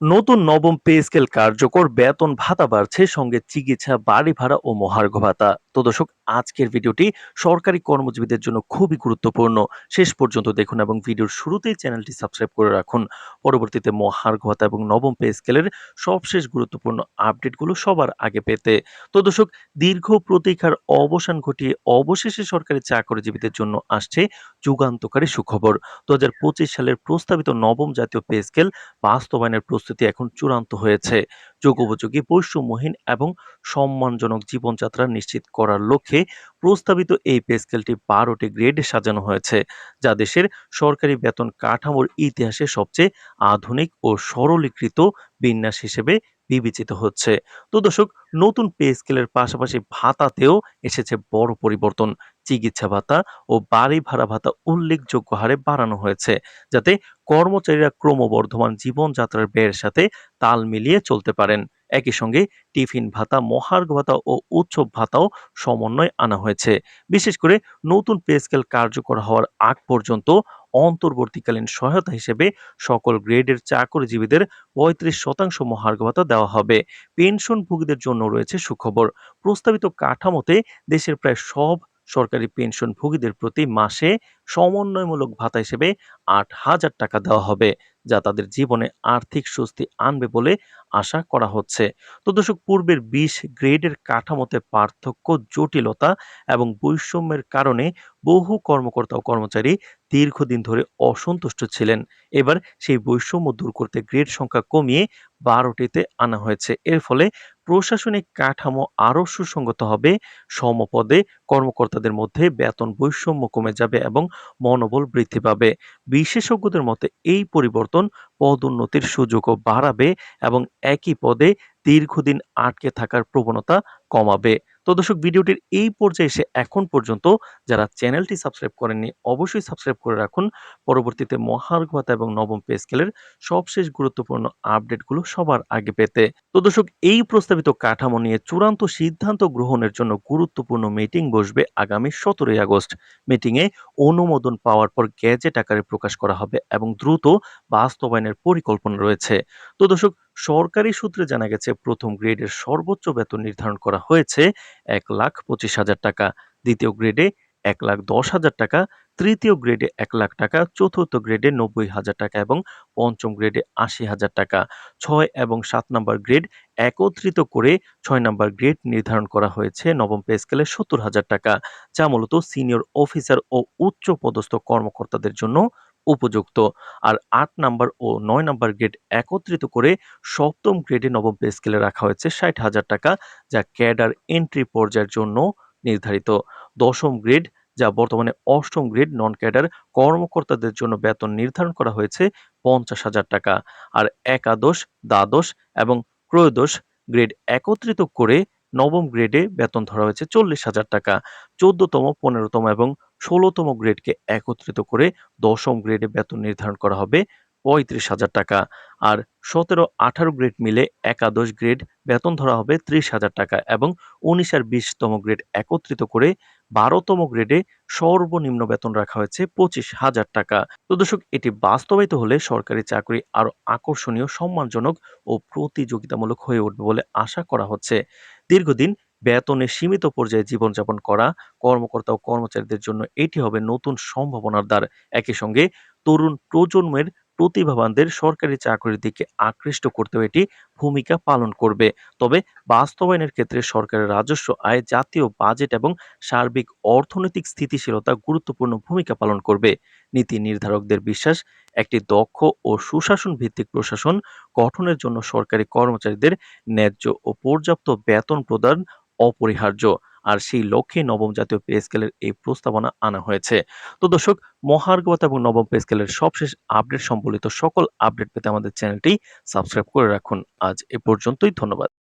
নতুন নবম pay scale কার্যকর বেতন ভাতা বাড়ছে, সঙ্গে চিকিৎসা, বাড়ি ভাড়া ও মহার্ঘ ভাতা। তো দর্শক আজকের ভিডিওটি সরকারি কর্মজীবীদের জন্য খুবই গুরুত্বপূর্ণ। শেষ পর্যন্ত দেখুন এবং ভিডিওর শুরুতেই চ্যানেলটি সাবস্ক্রাইব করে রাখুন। পরবর্তীতে মহার্ঘ ভাতা এবং নবম পে স্কেলের সবশেষ গুরুত্বপূর্ণ আপডেটগুলো সবার আগে পেতে। তো দর্শক, দীর্ঘ প্রতীক্ষার অবসান ঘটিয়ে অবশেষে সরকারি চাকরিজীবীদের জন্য আসছে যুগান্তকারী সুখবর। দু হাজার পঁচিশ সালের প্রস্তাবিত নবম জাতীয় পে স্কেল বাস্তবায়নের প্রস্তুতি এখন চূড়ান্ত হয়েছে। যোগোপযোগী, বৈষম্যহীন এবং সম্মানজনক জীবনযাত্রা নিশ্চিত করার লক্ষ্যে প্রস্তাবিত এই পে স্কেলটি বারোটি গ্রেড সাজানো হয়েছে, যা দেশের সরকারি বেতন কাঠামোর ইতিহাসে সবচেয়ে আধুনিক ও সরলীকৃত বিন্যাস হিসেবে বিবেচিত হচ্ছে। তো দর্শক, নতুন পে স্কেলের পাশাপাশি ভাতাতেও এসেছে বড় পরিবর্তন। চিকিৎসা ভাতা ও বাড়ি ভাড়া ভাতা উল্লেখযোগ্য হারে বাড়ানো হয়েছে, যাতে কর্মচারীরা ক্রমবর্ধমান জীবনযাত্রার ব্যয়ের সাথে তাল মিলিয়ে চলতে পারেন। একই সঙ্গে টিফিন ভাতা, মহার্ঘ ভাতা ও উৎসব ভাতাও সমন্বয় আনা হয়েছে। বিশেষ করে নতুন পে স্কেল কার্যকর হওয়ার আগ পর্যন্ত অন্তর্বর্তীকালীন সহায়তা হিসেবে সকল গ্রেডের চাকরিজীবীদের পঁয়ত্রিশ শতাংশ মহার্ঘ ভাতা দেওয়া হবে। পেনশনভোগীদের জন্য রয়েছে সুখবর। প্রস্তাবিত কাঠামোতে দেশের প্রায় সব সরকারি পেনশনভোগীদের প্রতি মাসে সমন্বয়মূলক ভাতা হিসেবে আট হাজার টাকা দেওয়া হবে, যা তাদের জীবনে আর্থিক স্বস্তি আনবে বলে আশা করা হচ্ছে। তো দর্শক, পূর্বের বিশ গ্রেডের কাঠামোতে পার্থক্য, জটিলতা এবং বৈষম্যের কারণে বহু কর্মকর্তা ও কর্মচারী দীর্ঘদিন ধরে অসন্তুষ্ট ছিলেন। এবার সেই বৈষম্য দূর করতে গ্রেড সংখ্যা কমিয়ে বারোটিতে আনা হয়েছে। এর ফলে প্রশাসনিক কাঠামো আরও সুসংগত হবে। সমপদে কর্মকর্তাদের মধ্যে বেতন বৈষম্য কমে যাবে এবং মনোবল বৃদ্ধি পাবে। বিশেষজ্ঞদের মতে, এই পরিবর্তন পদোন্নতির সুযোগও বাড়াবে এবং একই পদে দীর্ঘদিন আটকে থাকার প্রবণতা কমাবে। তো দর্শক, ভিডিওটির এই পর্যায়ে এসে এখন পর্যন্ত যারা চ্যানেলটি সাবস্ক্রাইব করেননি, অবশ্যই সাবস্ক্রাইব করে রাখুন। পরবর্তীতে মহার্ঘ ভাতা এবং নবম পে স্কেলের সবশেষ গুরুত্বপূর্ণ আপডেটগুলো সবার আগে পেতে। তো দর্শক, এই প্রস্তাবিত কাঠামো নিয়ে চূড়ান্ত সিদ্ধান্ত গ্রহণের জন্য গুরুত্বপূর্ণ মিটিং বসবে আগামী সতেরোই আগস্ট। মিটিংয়ে অনুমোদন পাওয়ার পর গ্যাজেট আকারে প্রকাশ করা হবে এবং দ্রুত বাস্তবায়নের পরিকল্পনা রয়েছে। তো দর্শক, সরকারি সূত্রে জানা গেছে, প্রথম গ্রেডের সর্বোচ্চ বেতন নির্ধারণ করা হয়েছে এক লাখ পঁচিশ হাজার টাকা। দ্বিতীয় গ্রেডে এক লাখ দশ হাজার টাকা। তৃতীয় গ্রেডে এক লাখ টাকা, চতুর্থ গ্রেডে নব্বই হাজার টাকা এবং পঞ্চম গ্রেডে আশি হাজার টাকা। ছয় এবং সাত নম্বর গ্রেড একত্রিত করে ছয় নম্বর গ্রেড নির্ধারণ করা হয়েছে। নবম পে স্কেলে সত্তর হাজার টাকা, যা মূলত সিনিয়র অফিসার ও উচ্চ পদস্থ কর্মকর্তাদের জন্য উপযুক্ত। আর আট নাম্বার ও নয় নাম্বার গ্রেড একত্রিত করে সপ্তম গ্রেডে নবম পে স্কেলে রাখা হয়েছে ষাট হাজার টাকা, যা ক্যাডার এন্ট্রি পর্যায়ের জন্য নির্ধারিত। দশম গ্রেড যা বর্তমানে অষ্টম গ্রেড নন ক্যাডার কর্মকর্তাদের জন্য বেতন নির্ধারণ করা হয়েছে পঞ্চাশ হাজার টাকা। আর একাদশ, দ্বাদশ এবং ত্রয়োদশ গ্রেড একত্রিত করে নবম গ্রেডে বেতন ধরা হয়েছে চল্লিশ হাজার টাকা। চোদ্দতম, পনেরোতম এবং ষোলোতম গ্রেডকে একত্রিত করে দশম গ্রেডে বেতন নির্ধারণ করা হবে পঁয়ত্রিশ হাজার টাকা। আর সতেরো, আঠারো গ্রেড মিলে একাদশ গ্রেড বেতন ধরা হবে ত্রিশ হাজার টাকা এবং উনিশ আর বিশতম গ্রেড একত্রিত করে বারোতম গ্রেডে সর্বনিম্ন বেতন রাখা হয়েছে পঁচিশ হাজার টাকা। তো দর্শক, এটি বাস্তবায়িত হলে সরকারি চাকরি আরও আকর্ষণীয়, সম্মানজনক ও প্রতিযোগিতামূলক হয়ে উঠবে বলে আশা করা হচ্ছে। দীর্ঘদিন বেতনে সীমিত পর্যায়ে জীবনযাপন করা কর্মকর্তা ও কর্মচারীদের জন্য এটি হবে নতুন সম্ভাবনার দ্বার। একই সঙ্গে তরুণ প্রজন্মের প্রতিভাবানদের সরকারি চাকরির দিকে আকৃষ্ট করতেও এটি ভূমিকা পালন করবে। তবে বাস্তবায়নের ক্ষেত্রে সরকারের রাজস্ব, আয়, জাতীয় বাজেট এবং সার্বিক অর্থনৈতিক স্থিতিশীলতা গুরুত্বপূর্ণ ভূমিকা পালন করবে। নীতি নির্ধারকদের বিশ্বাস, একটি দক্ষ ও সুশাসন ভিত্তিক প্রশাসন গঠনের জন্য সরকারি কর্মচারীদের ন্যায্য ও পর্যাপ্ত বেতন প্রদান অপরিহার্য। আর সেই লক্ষ্যে নবম জাতীয় পে স্কেলের এই প্রস্তাবনা আনা হয়েছে। তো দর্শক, মহার্গবতা এবং নবম পে স্কেলের সবশেষ আপডেট সম্বলিত সকল আপডেট পেতে আমাদের চ্যানেলটি সাবস্ক্রাইব করে রাখুন। আজ এ পর্যন্তই, ধন্যবাদ।